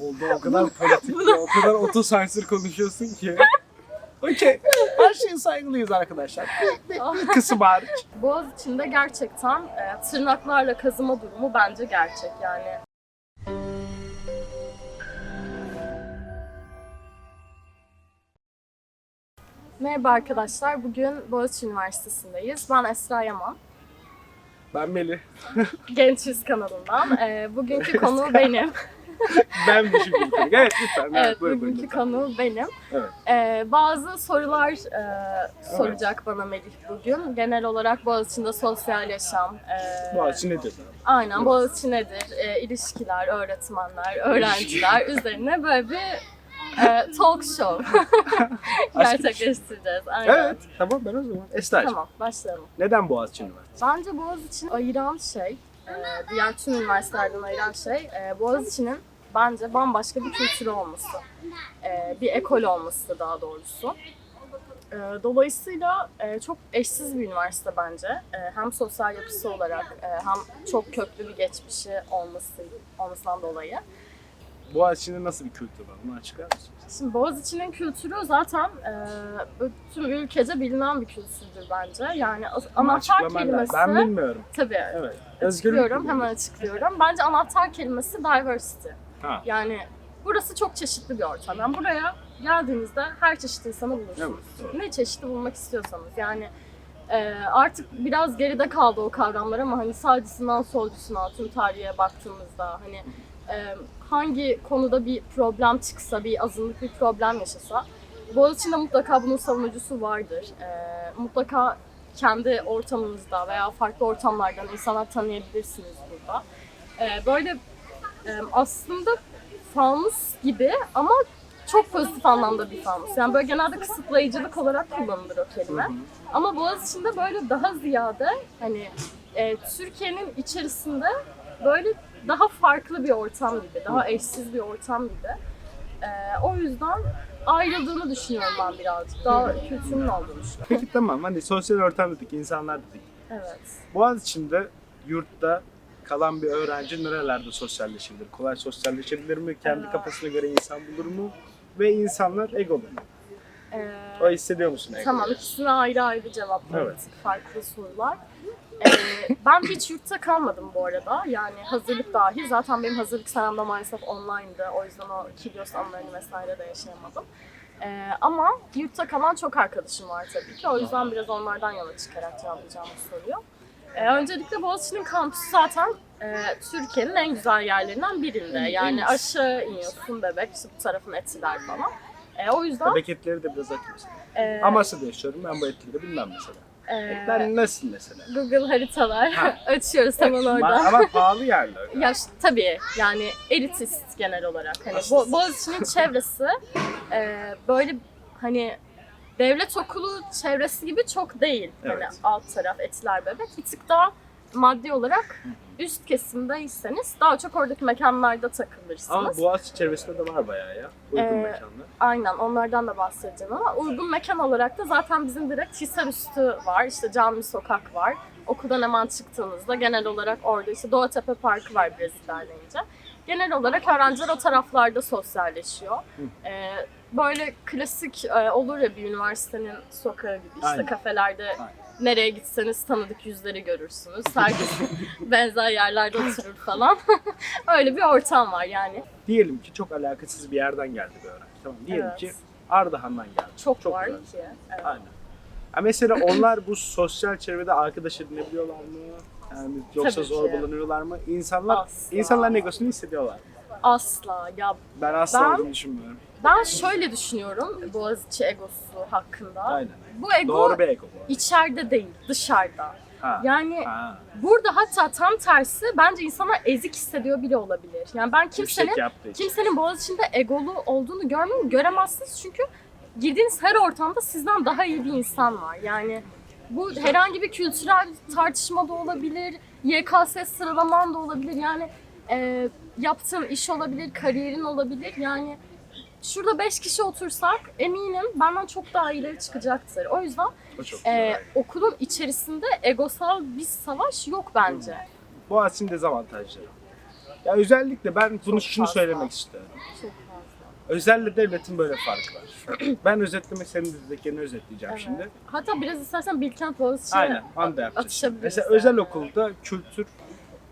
Oldu o kadar politik, o kadar otosansür konuşuyorsun ki. Okey. Her şeye saygılıyız arkadaşlar. Bir, bir, bir kısım hariç. Boğaz içinde gerçekten e, tırnaklarla kazıma durumu bence gerçek yani. Merhaba arkadaşlar. Bugün Boğaziçi Üniversitesi'ndeyiz. Ben Esra Yaman. Ben Melih. Genç Yüz kanalından. E, bugünkü konu benim. Ben bir şey bilmiyorum. Evet lütfen. Evet, Evet, buyurun, bugünkü lütfen. konu benim. Evet. Ee, bazı sorular e, soracak bana Melih bugün. Genel olarak Boğaziçi'nde sosyal yaşam. e, Boğaziçi nedir? Aynen Boğaziçi nedir? E, ilişkiler, öğretmenler, öğrenciler üzerine böyle bir e, talk show gerçekleştireceğiz. Aynen. Evet. Tamam ben o zaman. Esra'cığım. Tamam başlayalım. Neden Boğaziçi Üniversitesi? Bence Boğaziçi'ni ayıran şey, e, diğer tüm üniversitelerden ayıran şey Boğaziçi'nin bence bambaşka bir kültürü olması. E, bir ekol olması daha doğrusu. E, Dolayısıyla e, çok eşsiz bir üniversite bence. Hem sosyal yapısı olarak hem çok köklü bir geçmişi olması olmasından dolayı. Boğaziçi'nin nasıl bir kültür var? Bunu açıklar mısın? Şimdi Boğaziçi'nin kültürü zaten e, tüm ülkece bilinen bir kültürdür bence. Yani Bunu anahtar kelimesi... Ben bilmiyorum. Tabii. Evet. Açıklıyorum, hemen açıklıyorum. Bence anahtar kelimesi diversity. Ha. Yani burası çok çeşitli bir ortam. Yani buraya geldiğinizde her çeşit insanı bulursunuz. Evet, doğru. Ne çeşitli bulmak istiyorsanız. Yani e, artık biraz geride kaldı o kavramlar ama hani sağcısından solcusuna tüm tarihe baktığımızda hani e, hangi konuda bir problem çıksa, bir azınlık bir problem yaşasa Boğaziçi'nde mutlaka bunun savunucusu vardır. E, mutlaka kendi ortamınızda veya farklı ortamlardan insanlar tanıyabilirsiniz burada. E, böyle e, aslında fanus gibi ama çok pozitif anlamda bir fanus. Yani böyle genelde kısıtlayıcılık olarak kullanılır o kelime. Ama Boğaziçi'nde böyle daha ziyade hani e, Türkiye'nin içerisinde böyle daha farklı bir ortam gibi, daha eşsiz bir ortam gibi. E, o yüzden ayrıldığını düşünüyorum ben birazcık. Daha kültürünün olduğunu düşünüyorum. Peki tamam hani sosyal ortam dedik, insanlar dedik. Evet. Boğaziçi'nde yurtta kalan bir öğrenci nerelerde sosyalleşebilir? Kolay sosyalleşebilir mi? Kendi Aa. kafasına göre insan bulur mu? Ve insanlar egolu mu? E, O hissediyor musun ego? Tamam, ikisine ayrı ayrı cevaplar. Evet. Farklı sorular. Ee, ben hiç yurtta kalmadım bu arada. Yani hazırlık dahil. Zaten benim hazırlık senemde maalesef online'dı. O yüzden o Kilyos anlarını vesaire de yaşayamadım. Ee, ama yurtta kalan çok arkadaşım var tabii ki. O yüzden biraz onlardan yola çıkarak cevaplayacağım bu soruyu. Ee, öncelikle Boğaziçi'nin kampüsü zaten e, Türkiye'nin en güzel yerlerinden birinde. Yani aşağı iniyorsun bebek, işte bu tarafın etiler falan. E, o yüzden... Bebek etleri de biraz açmışsın. e, Amasya'da yaşıyorum ben bu etleri bilmem mesela. E, Ben nasıl mesela? Google haritalar Ha. açıyoruz hemen orada. Ama pahalı yerler. Ya tabii yani elitist genel olarak. Hani Bo- Boğaziçi'nin çevresi e, böyle hani devlet okulu çevresi gibi çok değil. Hani Evet. alt taraf etiler bebek. Bir tık daha maddi olarak üst kesimdeyseniz daha çok oradaki mekanlarda takılırsınız. Ama Boğaziçi çevresinde de var bayağı ya. Uygun Ee, mekanlar. Aynen onlardan da bahsedeceğim ama uygun mekan olarak da zaten bizim direkt Hisarüstü var. İşte Cami Sokak var. Okuldan hemen çıktığınızda genel olarak orada işte Doğatepe Parkı var biraz ilerleyince. Genel olarak öğrenciler o taraflarda sosyalleşiyor. Ee, böyle klasik e, olur ya bir üniversitenin sokağı gibi işte Aynen. kafelerde Aynen. Nereye gitseniz tanıdık yüzleri görürsünüz. Herkes benzer yerlerde oturur falan. Öyle bir ortam var yani. Diyelim ki çok alakasız bir yerden geldi bir öğrenci. Tamam. Diyelim Evet. ki Ardahan'dan geldi. Çok, Çok var güzel. ki. Evet. Aynen. Ha mesela onlar bu sosyal çevrede arkadaş edinebiliyorlar mı? Yani yoksa Tabii ki. zorbalanıyorlar mı? İnsanlar Asla. insanlar negosunu hissediyorlar. Asla. Ya Ben asla Ben- olduğunu düşünmüyorum. ben şöyle düşünüyorum Boğaziçi egosu hakkında. Aynen. Bu ego Doğru bir ego bu. içeride değil, dışarıda. Ha. Yani ha. burada hatta tam tersi bence insanlar ezik hissediyor bile olabilir. Yani ben kimsenin Yüksek için. kimsenin Boğaziçi'nde egolu olduğunu görmem göremezsiniz çünkü girdiğiniz her ortamda sizden daha iyi bir insan var. Yani bu herhangi bir kültürel tartışma da olabilir, YKS sıralaman da olabilir. Yani e, yaptığın iş olabilir, kariyerin olabilir. Yani şurada 5 kişi otursak eminim benden çok daha iyileri çıkacaktır. O yüzden e, okulun içerisinde egosal bir savaş yok bence. Boğaziçi'nin dezavantajları. Ya özellikle ben bunu Çok şunu fazla. söylemek istiyorum. Çok. Özelle devletin böyle farkı var. ben özetlemek senin dediklerini özetleyeceğim Evet. şimdi. Hatta biraz istersen Bilkent Boğaziçi'ne Aynen, onu da yapacağız. Mesela yani. özel okulda kültür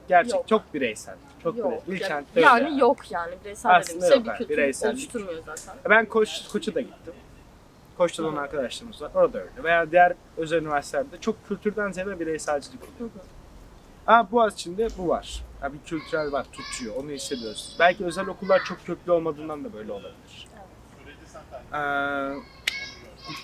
gerçek Yok. çok bireysel. Çok Yok. yani, Bilkent'te yani öyle. yok yani bireysel Aslında dediğim şey bir yani, kültür bireysellik. oluşturmuyor zaten. Ben Koç, Koç'a da gittim. Koç'ta da olan arkadaşlarımız var. Orada öyle. Veya diğer özel üniversitelerde çok kültürden ziyade bireyselcilik oluyor. Hı hı. Ama Boğaziçi'nde bu var. Ya bir kültürel var, tutuyor. Onu hissediyorsunuz. Belki özel okullar çok köklü olmadığından da böyle olabilir. Ee,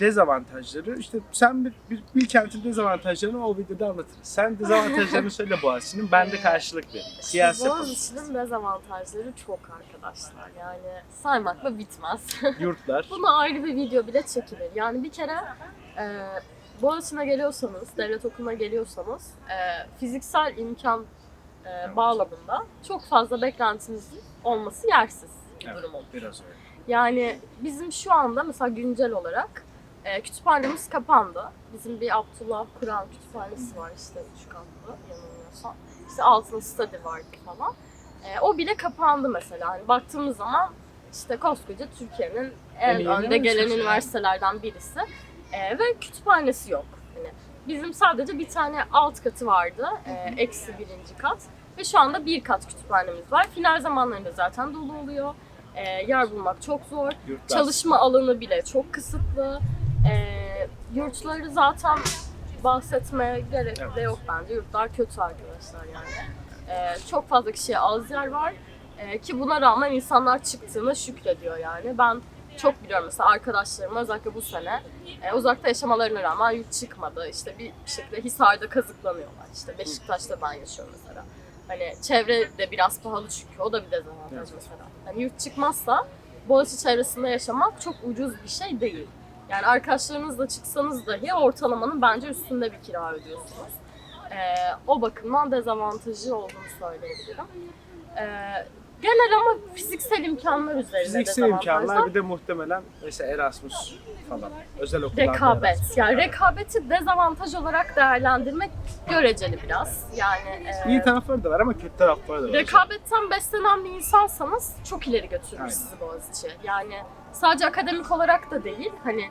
dezavantajları işte sen bir, bir Bilkent'in dezavantajlarını o videoda anlatırız. Sen dezavantajlarını söyle Boğaziçi'nin ben de karşılık vereyim. Kıyas yapalım. Boğaziçi'nin dezavantajları çok arkadaşlar. Yani saymakla bitmez. Yurtlar. Buna ayrı bir video bile çekilir. Yani bir kere e, Boğaziçi'ne geliyorsanız, devlet okuluna geliyorsanız e, fiziksel imkan e, bağlamında çok fazla beklentinizin olması yersiz bir Evet, durum olur. biraz öyle. Yani bizim şu anda mesela güncel olarak e, kütüphanemiz kapandı. Bizim bir Abdullah Kur'an kütüphanesi var işte üç katlı yanılmıyorsam. İşte altında study var falan. E, o bile kapandı mesela. Hani baktığımız zaman işte koskoca Türkiye'nin en iyi önde gelen üniversitelerden birisi. E, ve kütüphanesi yok. Hani bizim sadece bir tane alt katı vardı. E, eksi birinci kat. Ve şu anda bir kat kütüphanemiz var. Final zamanlarında zaten dolu oluyor. E, yer bulmak çok zor. Yurtlar. Çalışma alanı bile çok kısıtlı. Ee, yurtları zaten bahsetmeye gerek de yok bence. Yurtlar kötü arkadaşlar yani. Ee, çok fazla kişiye az yer var. Ee, ki buna rağmen insanlar çıktığına şükrediyor yani. Ben çok biliyorum mesela arkadaşlarım özellikle bu sene e, uzakta yaşamalarına rağmen yurt çıkmadı. İşte bir şekilde Hisar'da kazıklanıyorlar. İşte Beşiktaş'ta ben yaşıyorum mesela. Hani çevre de biraz pahalı çünkü o da bir dezavantaj mesela. Hani yurt çıkmazsa Boğaziçi çevresinde yaşamak çok ucuz bir şey değil. Yani arkadaşlarınızla çıksanız dahi ortalamanın bence üstünde bir kira ödüyorsunuz. Ee, o bakımdan dezavantajı olduğunu söyleyebilirim. Ee, genel ama fiziksel imkanlar üzerinde Fiziksel imkanlar bir de muhtemelen mesela Erasmus falan. Özel okullarda Rekabet. Erasmus. Yani rekabeti dezavantaj olarak değerlendirmek göreceli biraz. Yani e, İyi tarafları da var ama kötü tarafları da var. Rekabetten beslenen bir insansanız çok ileri götürür Aynen. sizi Boğaziçi. Yani sadece akademik olarak da değil. Hani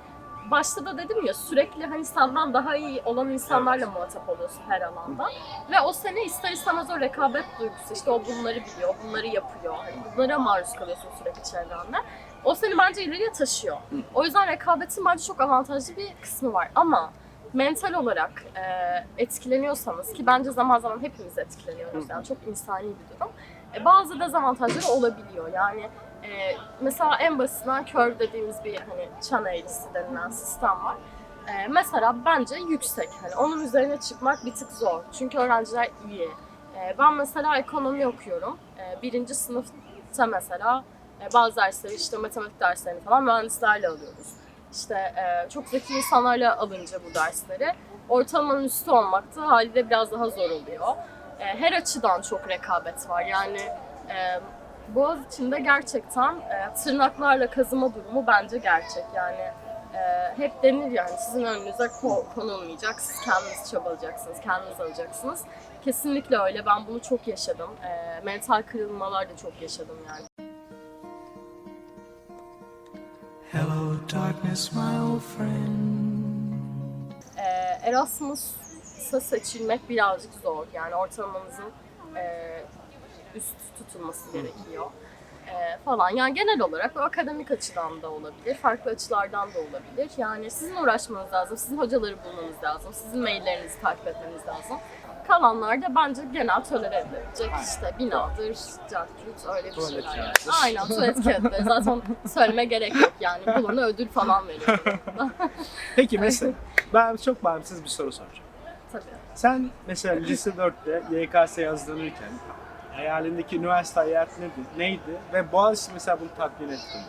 başta da dedim ya sürekli hani senden daha iyi olan insanlarla muhatap oluyorsun her alanda. Ve o seni ister istemez o rekabet duygusu işte o bunları biliyor, bunları yapıyor. Hani bunlara maruz kalıyorsun sürekli çevrende. O seni bence ileriye taşıyor. O yüzden rekabetin bence çok avantajlı bir kısmı var. Ama mental olarak e, etkileniyorsanız ki bence zaman zaman hepimiz etkileniyoruz yani çok insani bir durum. E, bazı dezavantajları olabiliyor yani e, mesela en basitinden kör dediğimiz bir hani çan eğrisi denilen sistem var. E, mesela bence yüksek hani onun üzerine çıkmak bir tık zor çünkü öğrenciler iyi. E, ben mesela ekonomi okuyorum. E, birinci sınıfta mesela e, bazı dersleri işte matematik derslerini falan mühendislerle alıyoruz. İşte e, çok zeki insanlarla alınca bu dersleri ortalamanın üstü olmak da haliyle biraz daha zor oluyor. E, her açıdan çok rekabet var. Yani e, Boğaziçi'nde gerçekten e, tırnaklarla kazıma durumu bence gerçek. Yani e, hep denir yani sizin önünüze ko- konulmayacak, siz kendiniz çabalayacaksınız, kendiniz alacaksınız. Kesinlikle öyle. Ben bunu çok yaşadım. E, mental kırılmalar da çok yaşadım yani. Hello, darkness, my old friend. Ee, Erasmus'a seçilmek birazcık zor. Yani ortalamanızın e, üst tutulması gerekiyor. E, falan. Yani genel olarak bu akademik açıdan da olabilir, farklı açılardan da olabilir. Yani sizin uğraşmanız lazım, sizin hocaları bulmanız lazım, sizin maillerinizi takip etmeniz lazım. Kalanlar da bence genel tolere edilecek işte binadır, cartürt öyle bir şeyler. Yani. Aynen tuvalet kağıtları. Zaten söyleme gerek yok yani. Bulana ödül falan veriyor. Peki mesela ben çok bağımsız bir soru soracağım. Tabii. Sen mesela lise 4'te YKS yazdırırken hayalindeki üniversite hayatı neydi, neydi ve Boğaziçi mesela bunu tatmin etti mi?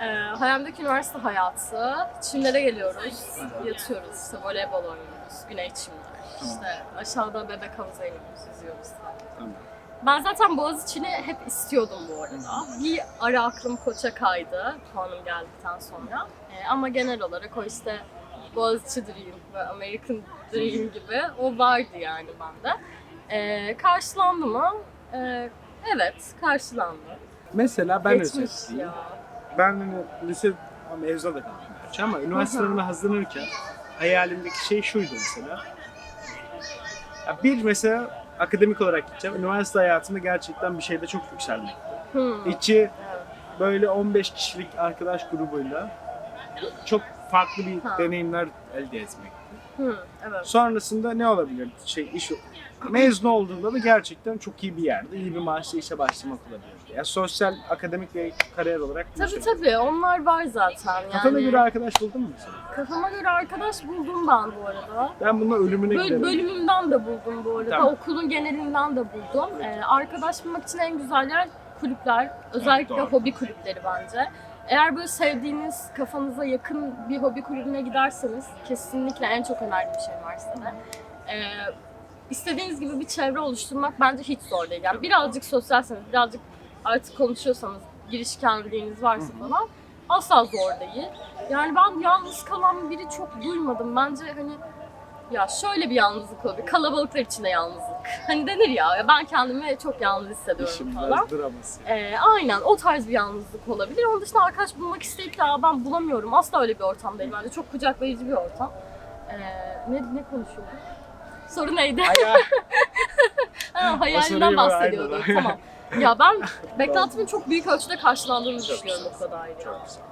Ee, hayalimdeki üniversite hayatı. Çimlere geliyoruz, yatıyoruz, işte voleybol oynuyoruz, güney çimler. İşte aşağıda bebek havuza iniyoruz, yüzüyoruz. Tamam. Ben zaten Boğaziçi'ni hep istiyordum bu arada. Bir ara aklım koça kaydı puanım geldikten sonra. Ee, ama genel olarak o işte Boğaziçi Dream ve American Dream gibi o vardı yani bende. Ee, karşılandı mı? Ee, Evet, karşılandı. Mesela ben Geçmiş özetleyeyim. ya. Ben hani lise mezuna da kaldım gerçi ama üniversite sınavına hazırlanırken hayalimdeki şey şuydu mesela. Ya bir mesela akademik olarak gideceğim. Üniversite hayatında gerçekten bir şeyde çok yükselmek. Hmm. İçi böyle 15 kişilik arkadaş grubuyla çok farklı bir deneyimler elde etmek. Evet. Sonrasında ne olabilir? Şey iş mezun olduğunda da gerçekten çok iyi bir yerde, iyi bir maaşla işe başlamak olabilir. Yani sosyal, akademik ve kariyer olarak Tabii şey. tabii onlar var zaten yani. Kafana göre arkadaş buldun mu sen? Kafama göre arkadaş buldum ben bu arada. Ben bununla ölümüne Böl- giderim. bölümümden de buldum bu arada. Tamam. Okulun genelinden de buldum. Ee, arkadaş bulmak için en güzel yer kulüpler. Özellikle Doğru. hobi kulüpleri bence. Eğer böyle sevdiğiniz, kafanıza yakın bir hobi kulübüne giderseniz kesinlikle en çok önerdiğim şey var size. Ee, istediğiniz gibi bir çevre oluşturmak bence hiç zor değil. Yani birazcık sosyalseniz, birazcık artık konuşuyorsanız, girişkenliğiniz varsa falan asla zor değil. Yani ben yalnız kalan biri çok duymadım. Bence hani ya şöyle bir yalnızlık olabilir. Kalabalıklar içinde yalnızlık. Hani denir ya, ben kendimi çok yalnız hissediyorum İşin falan. biraz draması. Ee, aynen o tarz bir yalnızlık olabilir. Onun dışında arkadaş bulmak isteyip de "Aa, ben bulamıyorum. Asla öyle bir ortam değil bence. Çok kucaklayıcı bir ortam. Ee, ne, ne konuşuyorduk? Soru neydi? Aya, Ha, soruyu hayalinden bahsediyorduk. aynen. tamam. Ya ben beklentimin çok büyük ölçüde karşılandığını düşünüyorum o kadar çok güzel.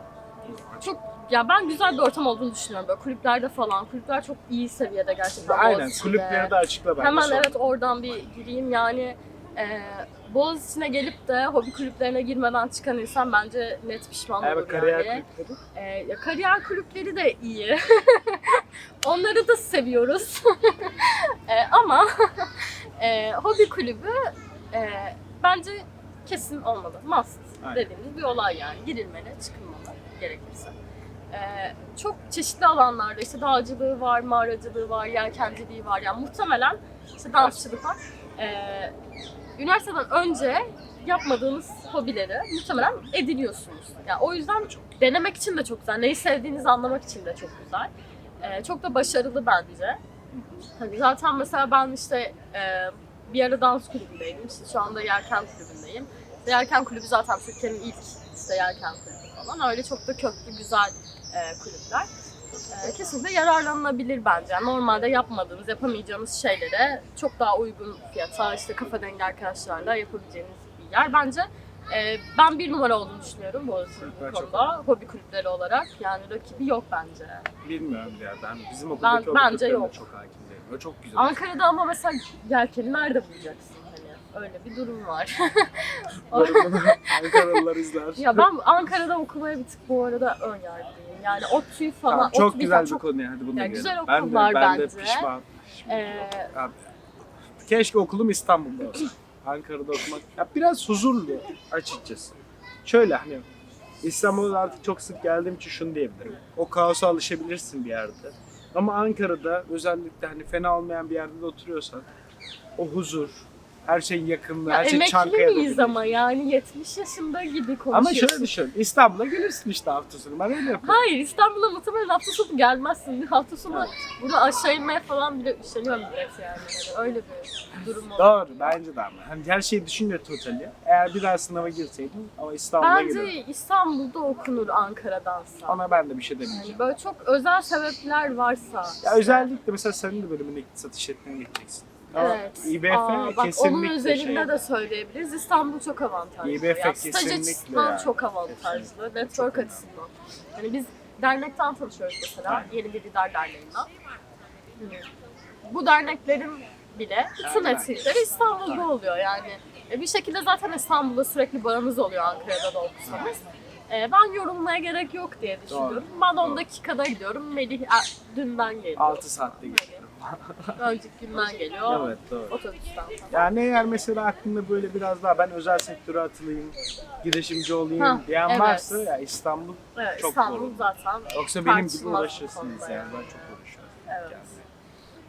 Çok ya ben güzel bir ortam olduğunu düşünüyorum böyle kulüplerde falan. Kulüpler çok iyi seviyede gerçekten. Aynen, Boğaziçi'nde. kulüpleri de açıkla bence. Hemen sonra. evet oradan bir gireyim yani e, Boğaziçi'ne gelip de hobi kulüplerine girmeden çıkan insan bence net pişman Evet, olur kariyer yani. kulüpleri. E, ya kariyer kulüpleri de iyi. Onları da seviyoruz. E, ama e, hobi kulübü e, bence kesin olmalı. Must Aynen. dediğimiz bir olay yani. Girilmeli, çıkılmalı gerekirse. E, çok çeşitli alanlarda işte dağcılığı var, mağaracılığı var, yelkenciliği var. Yani muhtemelen işte dansçılık var. E, üniversiteden önce yapmadığınız hobileri muhtemelen ediniyorsunuz. Yani o yüzden denemek için de çok güzel. Neyi sevdiğinizi anlamak için de çok güzel. Ee, çok da başarılı bence. Hani zaten mesela ben işte e, bir ara dans kulübündeydim. İşte şu anda yelken kulübündeyim. Yelken kulübü zaten Türkiye'nin ilk işte yelken kulübü falan. Öyle çok da köklü güzel e, kulüpler. E, kesinlikle yararlanılabilir bence. Yani normalde yapmadığınız, yapamayacağınız şeylere çok daha uygun fiyata işte kafa dengi arkadaşlarla yapabileceğiniz bir yer. Bence e, ben bir numara olduğunu düşünüyorum bu bu çok konuda. Hobi kulüpleri olarak. Yani rakibi yok bence. Bilmiyorum ya ben bizim okuldaki Ben- ben, bence yok. çok hakim değilim. O çok güzel. Ankara'da ama mesela yelkeni nerede bulacaksın? Öyle bir durum var. Ankaralılar izler. ya ben Ankara'da okumaya bir tık bu arada ön yargılıyım. Yani ODTÜ falan. Tamam, çok ODTÜ güzel falan bir çok konu ya. Hadi bunu Ya da güzel girelim. ben de, okullar ben de bence. pişman. Ee, Abi, keşke okulum İstanbul'da olsa. Ankara'da okumak. Ya biraz huzurlu açıkçası. Şöyle hani İstanbul'a artık çok sık geldiğim için şunu diyebilirim. O kaosa alışabilirsin bir yerde. Ama Ankara'da özellikle hani fena olmayan bir yerde de oturuyorsan o huzur, her şey yakın, ya her şey emekli Çankaya'da miyiz gibi. ama yani 70 yaşında gibi konuşuyorsun. Ama şöyle düşün, İstanbul'a gelirsin işte hafta sonu. Ben öyle yapıyorum. Hayır İstanbul'a muhtemelen hafta sonu gelmezsin. Hafta sonu burada aşağı inmeye falan bile üşeniyorum direkt yani. yani öyle bir durum oluyor. Doğru, bence de ama. Hani her şeyi düşünce totali. Eğer bir daha sınava girseydim ama İstanbul'a Bence gelirdim. İstanbul'da okunur Ankara'dansa. Ona ben de bir şey demeyeceğim. Yani böyle çok özel sebepler varsa. Ya özellikle mesela senin de bölümünde iktisat işletmeye geçeceksin. Evet. İBF Aa, bak kesinlikle onun özelinde şey. de söyleyebiliriz. İstanbul çok avantajlı. İBF ya. Staj kesinlikle açısından yani. çok avantajlı. Network açısından. Hani biz dernekten tanışıyoruz mesela. Aynen. Yeni bir lider derneğinden. Bu derneklerin bile bütün etkinlikleri İstanbul'da oluyor yani. E, Bir şekilde zaten İstanbul'da sürekli bağınız oluyor Ankara'da da okusanız. E, ben yorulmaya gerek yok diye düşünüyorum. Ben 10 dakikada gidiyorum. Melih e, dünden geliyor. 6 saatte gidiyorum. Önceki günden geliyor. Evet doğru. Otobüsten. Yani eğer mesela aklında böyle biraz daha ben özel sektöre atılayım, girişimci olayım Ha, diyen evet. varsa ya İstanbul Evet, Çok İstanbul doğru. zaten yoksa benim gibi tartışılmaz bir uğraşırsınız konuda yani. Ben çok uğraşıyorum. Evet. Yani.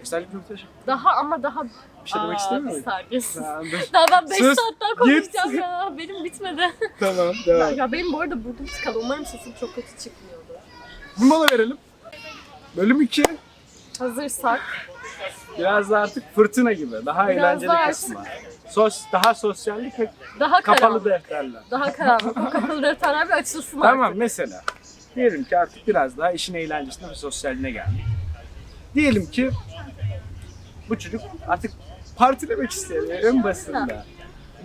Özellikle muhteşem. Daha ama daha Bir şey demek Aa, istemiyor musun? Ha, dur. Daha ben 5 Sus, saat daha konuşacağım ya. Benim bitmedi. tamam ya, devam. ya benim bu arada burnum tıkalı. Umarım sesim çok kötü çıkmıyordur. Bir mola verelim. Bölüm 2 Hazırsak biraz da artık fırtına gibi. Daha Biraz eğlenceli daha kısmı. Sos, daha sosyallik ve Daha kapalı karanlık. defterler. Daha karanlık. O kapalı defterler bir açılsın Tamam artık. mesela. Diyelim ki artık biraz daha işin eğlencesine ve sosyaline geldik. Diyelim ki bu çocuk artık partilemek istiyor en basitinde.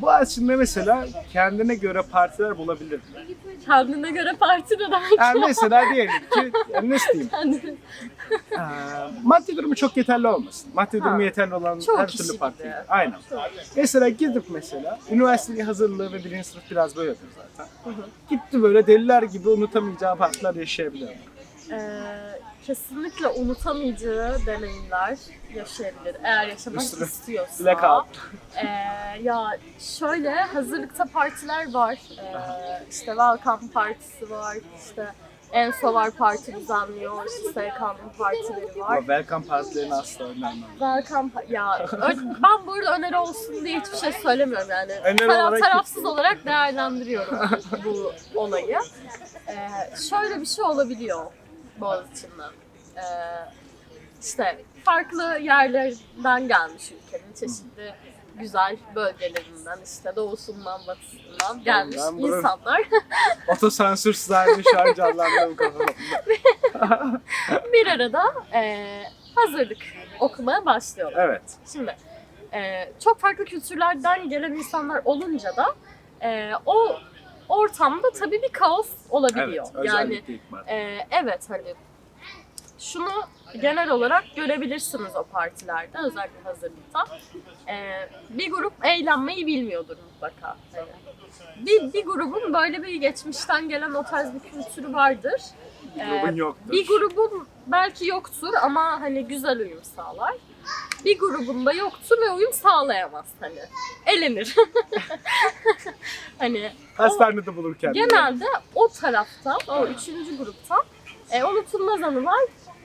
Bu aslında mesela kendine göre partiler bulabilir? Kendine göre parti de demek. Yani mesela diyelim ki, yani nasıl diyeyim? Ee, maddi durumu çok yeterli olmasın. Maddi durumu yeterli olan Çok her türlü parti. Aynen. Mesela gidip mesela üniversiteye hazırlığı ve birinci sınıf biraz böyle yapıyor zaten. Gitti böyle deliler gibi unutamayacağı partiler yaşayabilir. Ee, kesinlikle unutamayacağı deneyimler yaşayabilir. Eğer yaşamak Üstüne istiyorsa. Blackout. Ee, ya şöyle hazırlıkta partiler var. Ee, işte Welcome Partisi var. İşte Enso var parti düzenliyor. İşte SK'nın partileri var. Welcome partilerini asla önermem. Welcome ya ben bu arada öneri olsun diye hiçbir şey söylemiyorum yani. Öneri Taraf, olarak- tarafsız olarak değerlendiriyorum bu olayı. Ee, şöyle bir şey olabiliyor Boğaziçi'nde. Ee, işte farklı yerlerden gelmiş ülkenin çeşitli güzel bölgelerinden işte doğusundan batısından gelmiş Ben bunu- insanlar Otosansürsüz halde şu an canlandı bu kafamda. bir arada e, hazırlık okumaya başlıyorlar. Evet. Şimdi e, çok farklı kültürlerden gelen insanlar olunca da e, o ortamda tabii bir kaos olabiliyor. Evet. yani e, evet hani şunu genel olarak görebilirsiniz o partilerde özellikle hazırlıkta. E, bir grup eğlenmeyi bilmiyordur mutlaka. Hani bir, bir grubun böyle bir geçmişten gelen o tarz bir kültürü vardır. E, Grubun yoktur. bir grubun belki yoktur ama hani güzel uyum sağlar. Bir grubunda yoktur ve uyum sağlayamaz hani. Elenir. hani Hastanede bulur kendini. genelde o tarafta, o üçüncü grupta e, unutulmaz anılar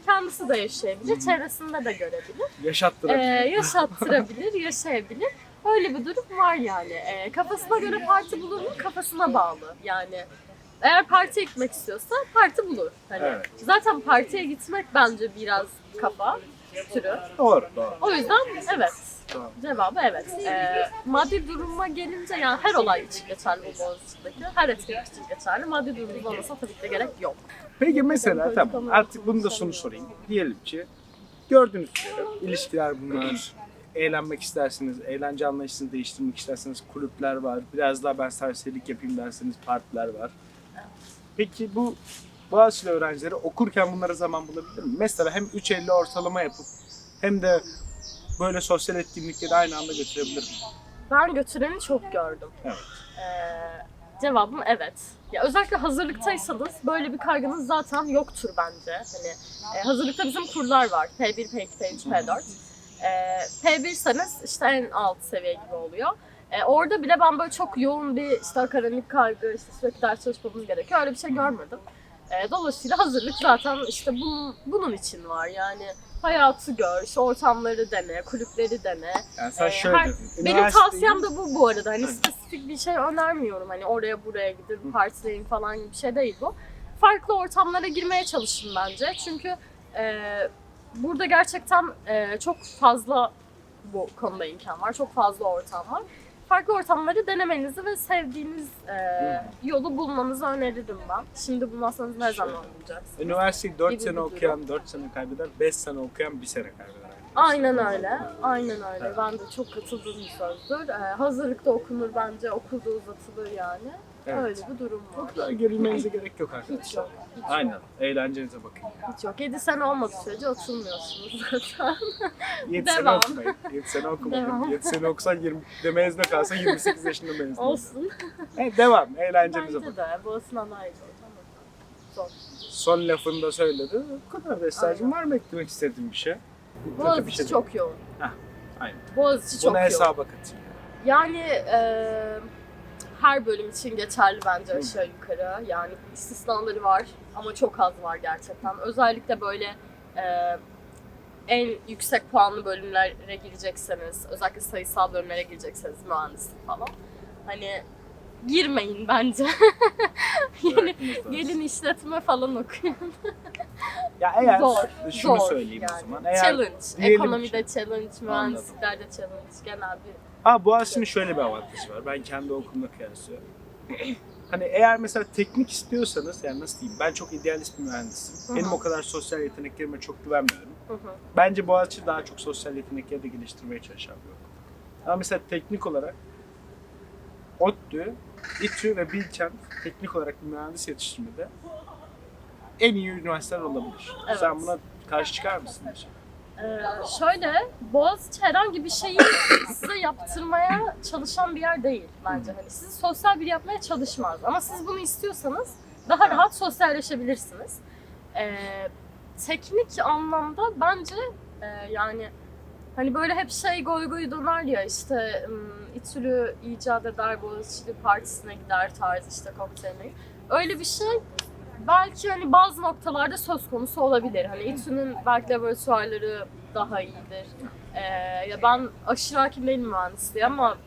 kendisi de yaşayabilir, çevresinde de görebilir. Yaşattırır. E, yaşattırabilir, yaşayabilir. Öyle bir durum var yani. E, kafasına göre parti bulur mu? Kafasına bağlı. Yani eğer partiye gitmek istiyorsa parti bulur. Hani Evet. zaten partiye gitmek bence biraz kafa türü. Doğru, doğru. O yüzden evet. Doğru. Cevabı evet. Ee, maddi duruma gelince yani her olay için geçerli bu Boğaziçi'ndeki. Her etkinlik için geçerli. Maddi durumumuz olmasa tabii ki de gerek yok. Peki mesela tamam artık bunu da şunu sorayım. Diyelim ki gördüğünüz üzere ilişkiler bunlar. Eğlenmek istersiniz, eğlence anlayışını değiştirmek isterseniz kulüpler var. Biraz daha ben serserilik yapayım derseniz partiler var. Peki bu Boğaziçi öğrencileri okurken bunlara zaman bulabilir mi? Mesela hem 3.50 ortalama yapıp hem de böyle sosyal etkinlikleri aynı anda götürebilir mi? Ben götüreni çok gördüm. Evet. Ee, cevabım evet. Ya özellikle hazırlıktaysanız böyle bir kaygınız zaten yoktur bence. Hani e, hazırlıkta bizim kurlar var. P1, P2, P3, P4. Ee, P1'seniz işte en alt seviye gibi oluyor. Ee, orada bile ben böyle çok yoğun bir işte akademik kaygı, işte sürekli ders çalışmamız gerekiyor. Öyle bir şey görmedim. Ee, dolayısıyla hazırlık zaten işte bunun, bunun için var. Yani hayatı gör, işte ortamları dene, kulüpleri dene. Yani sen Ee, şöyle her- dedin, Benim üniversiteyi- tavsiyem de bu bu arada. Hani spesifik bir şey önermiyorum. Hani oraya buraya gidin, partileyin falan gibi bir şey değil bu. Farklı ortamlara girmeye çalışın bence. Çünkü e, burada gerçekten e, çok fazla bu konuda imkan var. Çok fazla ortam var. Farklı ortamları denemenizi ve sevdiğiniz e, yolu bulmanızı öneririm ben. Şimdi bulmazsanız ne zaman bulacaksınız? Üniversiteyi 4 gibi sene durum. okuyan 4 sene kaybeder, 5 sene okuyan 1 sene kaybeder. Aynen öyle. Aynen öyle. Evet. Ben de çok katıldığım bir sözdür. Ee, hazırlıkta okunur bence, okulda uzatılır yani. Evet. Öyle bir durum var. Çok daha gerilmenize gerek yok arkadaşlar. Hiç yok. Hiç Aynen. Eğlencenize bakın. Yok. Hiç yok. 7 sene olmadığı sürece oturmuyorsunuz zaten. 7 sene Devam. okumayın. 7 sene okumayın. Devam. 7 sene okusan 20 de mezuna kalsan 28 yaşında mezun. Olsun. Evet, devam. Eğlencenize Bence bakın. de. Bu sınavlar ayrı ama zor. Son lafını da söyledi. Bu kadar da Esra'cığım var mı eklemek istediğin bir şey? Kötü bir Boğaziçi şey çok yoğun. Aynen. Boğaziçi çok Bunu yoğun. hesaba katın. Yani e, her bölüm için geçerli bence aşağı yukarı. Yani istisnaları var ama çok az var gerçekten. Özellikle böyle e, en yüksek puanlı bölümlere girecekseniz, özellikle sayısal bölümlere girecekseniz mühendislik falan. Hani girmeyin bence. da. gelin işletme falan okuyun. Ya eğer Zor. şunu zor söyleyeyim yani. o zaman. Eğer challenge. Ekonomide challenge, mühendisliklerde challenge. Genel bir Ha Boğaziçi'nin şöyle bir avantajı var. Ben kendi okulumla kıyaslıyorum. hani eğer mesela teknik istiyorsanız, yani nasıl diyeyim, ben çok idealist bir mühendisim. Hı Benim o kadar sosyal yeteneklerime çok güvenmiyorum. Hı hı. Bence Boğaziçi daha çok sosyal yetenekleri de geliştirmeye çalışan bir okul. Ama mesela teknik olarak ODTÜ, İTÜ ve Bilkent teknik olarak bir mühendis yetiştirmede en iyi üniversiteler olabilir. Evet. Sen buna karşı çıkar mısın? Ee, şöyle, Boğaziçi herhangi bir şeyi size yaptırmaya çalışan bir yer değil bence. Hani sizi sosyal bir yapmaya çalışmaz. Ama siz bunu istiyorsanız daha rahat sosyalleşebilirsiniz. Ee, teknik anlamda bence e, yani hani böyle hep şey goy goy döner ya işte ım, İTÜ'lü icat eder, Boğaziçi'li partisine gider tarzı işte kokteylini. Öyle bir şey belki hani bazı noktalarda söz konusu olabilir. Hani İTÜ'nün belki laboratuvarları daha iyidir. Ee, ya ben aşırı hakim değilim mühendisliğe ama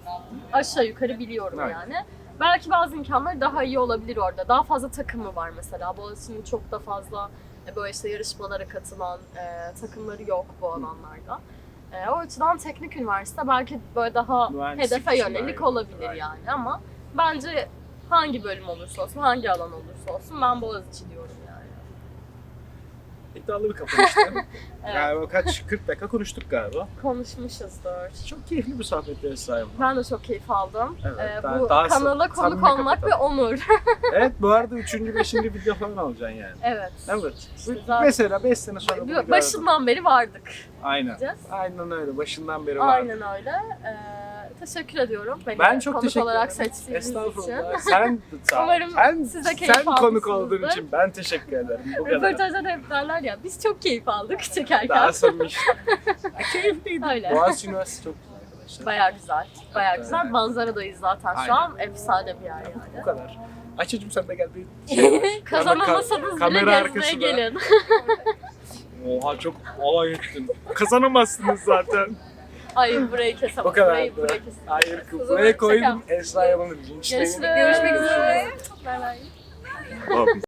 aşağı yukarı biliyorum Evet. yani. Belki bazı imkanlar daha iyi olabilir orada. Daha fazla takımı var mesela. Boğaziçi'nin çok da fazla e, böyle işte yarışmalara katılan e, takımları yok bu alanlarda. E, o açıdan teknik üniversite belki böyle daha Mühendislik hedefe yönelik olabilir Aynen. yani ama bence hangi bölüm olursa olsun, hangi alan olursa olsun ben Boğaziçi diyorum. İddialı bir kapanıştı. Evet. Galiba kaç 40 dakika konuştuk galiba. Konuşmuşuzdur. Çok keyifli bir sohbet sahip. Ben de çok keyif aldım. Evet, Ee, daha- bu daha kanala konuk olmak bir kapatalım. onur. evet bu arada 3. 5. video falan alacaksın yani. evet. Evet. İşte Bu- zaten- Mesela 5 sene sonra bunu gördüm. Başından beri vardık Aynen. diyeceğiz. Aynen öyle. Başından beri vardı. Aynen öyle. Ee, teşekkür ediyorum beni Ben çok konuk teşekkür olarak seçtiğiniz için. Sen sağ ol. Umarım sen, siz de keyif sen konuk olduğun için ben teşekkür ederim. Bu kadar. Röportajda da hep derler ya biz çok keyif aldık çekerken. Daha samimi Keyifliydi. Öyle. Boğaziçi Üniversitesi çok güzel arkadaşlar. Bayağı güzel. Evet. güzel. Manzaradayız zaten şu Aynen. an. Efsane bir yer Bu yani. kadar. Ayça'cığım sen de gel bir şey. Kazanamasanız bile gezmeye gelin. Oha çok alay ettin. Kazanamazsınız zaten. Hayır burayı kesemem. Bu kadar. Burayı, burayı kesemem. Hayır O buraya koydum. Esra Yaman'ın linçlerini. Görüşürüz. Görüşmek üzere. Bay. Abi